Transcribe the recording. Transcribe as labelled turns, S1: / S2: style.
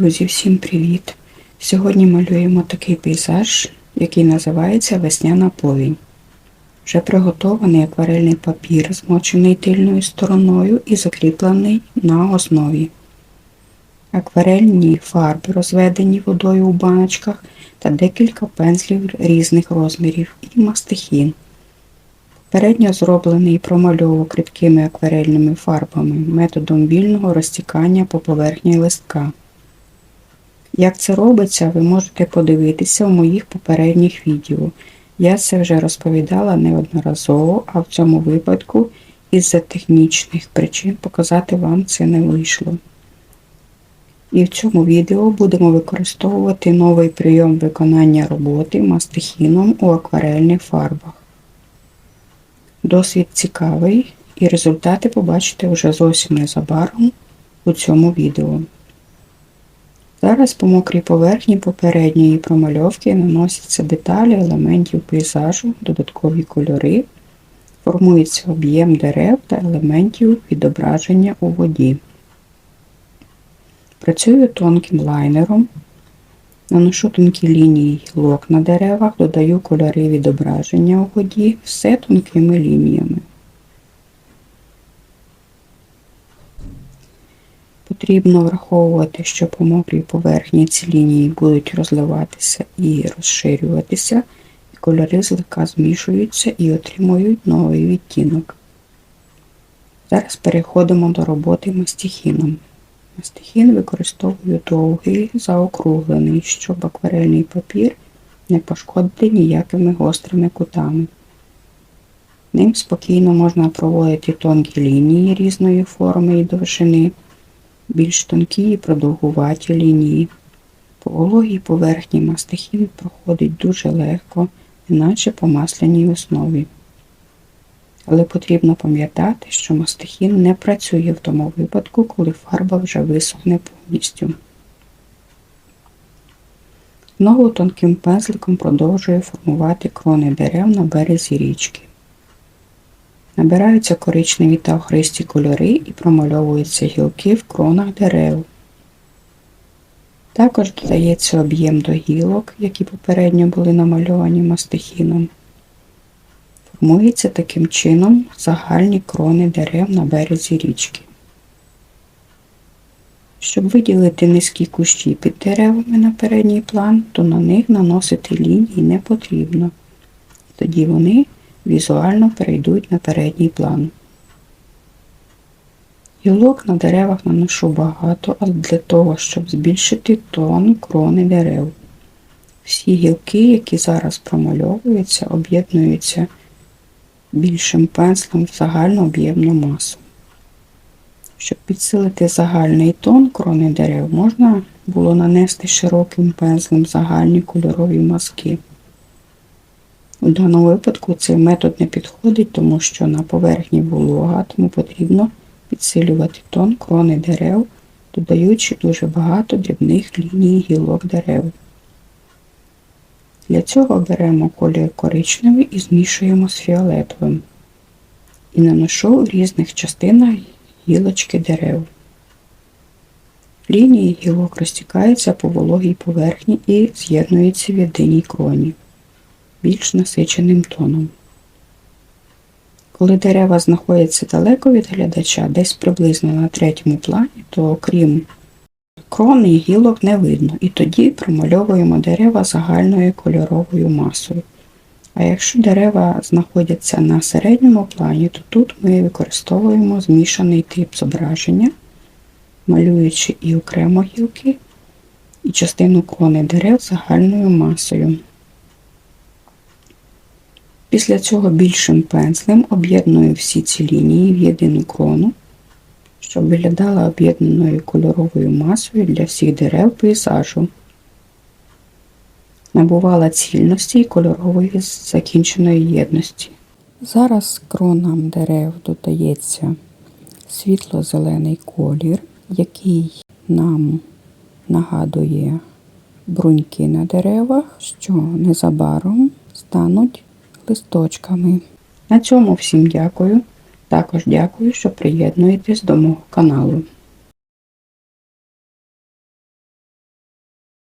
S1: Друзі, всім привіт! Сьогодні малюємо такий пейзаж, який називається Весняна повінь. Вже приготований акварельний папір, змочений тильною стороною і закріплений на основі. Акварельні фарби розведені водою у баночках та декілька пензлів різних розмірів і мастихін. Попередньо зроблений промальовок рідкими акварельними фарбами методом вільного розтікання по поверхні листка. Як це робиться, ви можете подивитися в моїх попередніх відео. Я це вже розповідала неодноразово, а в цьому випадку із-за технічних причин показати вам це не вийшло. І в цьому відео будемо використовувати новий прийом виконання роботи мастихіном у акварельних фарбах. Досвід цікавий і результати побачите вже зовсім незабаром у цьому відео. Зараз по мокрій поверхні попередньої промальовки наносяться деталі елементів пейзажу, додаткові кольори, формується об'єм дерев та елементів відображення у воді. Працюю тонким лайнером, наношу тонкі лінії гілок на деревах, додаю кольори відображення у воді, все тонкими лініями. Потрібно враховувати, що по мокрій поверхні ці лінії будуть розливатися і розширюватися, і кольори злегка змішуються і отримують новий відтінок. Зараз переходимо до роботи мастихіном. Мастихін використовую довгий, заокруглений, щоб акварельний папір не пошкодити ніякими гострими кутами. Ним спокійно можна проводити тонкі лінії різної форми і довжини більш тонкі і продовгуваті лінії. По вологій поверхні мастихін проходить дуже легко, іначе по масляній основі. Але потрібно пам'ятати, що мастихін не працює в тому випадку, коли фарба вже висохне повністю. Знову тонким пензликом продовжую формувати крони дерев на березі річки. Набираються коричневі та охристі кольори і промальовуються гілки в кронах дерев. Також додається об'єм до гілок, які попередньо були намальовані мастихіном. Формуються таким чином загальні крони дерев на березі річки. Щоб виділити низькі кущі під деревами на передній план, то на них наносити лінії не потрібно. Тоді вони візуально перейдуть на передній план. Гілок на деревах наношу багато, але для того, щоб збільшити тон крони дерев. Всі гілки, які зараз промальовуються, об'єднуються більшим пензлем в загальну об'ємну масу. Щоб підсилити загальний тон крони дерев, можна було нанести широким пензлем загальні кольорові мазки. У даному випадку цей метод не підходить, тому що на поверхні волога, тому потрібно підсилювати тон крони дерев, додаючи дуже багато дрібних ліній гілок дерев. Для цього беремо колір коричневий і змішуємо з фіолетовим. І наношу в різних частинах гілочки дерев. Лінії гілок розтікаються по вологій поверхні і з'єднуються в єдиній кроні більш насиченим тоном. Коли дерева знаходяться далеко від глядача, десь приблизно на третьому плані, то окрім крони гілок не видно, і тоді промальовуємо дерева загальною кольоровою масою. А якщо дерева знаходяться на середньому плані, то тут ми використовуємо змішаний тип зображення, малюючи і окремо гілки, і частину крони дерев загальною масою. Після цього більшим пензлем об'єдную всі ці лінії в єдину крону, щоб виглядала об'єднаною кольоровою масою для всіх дерев пейзажу. Набувала цільності і кольорової закінченої єдності. Зараз кронам дерев додається світло-зелений колір, який нам нагадує бруньки на деревах, що незабаром стануть листочками. На цьому всім дякую. Також дякую, що приєднуєтесь до мого каналу.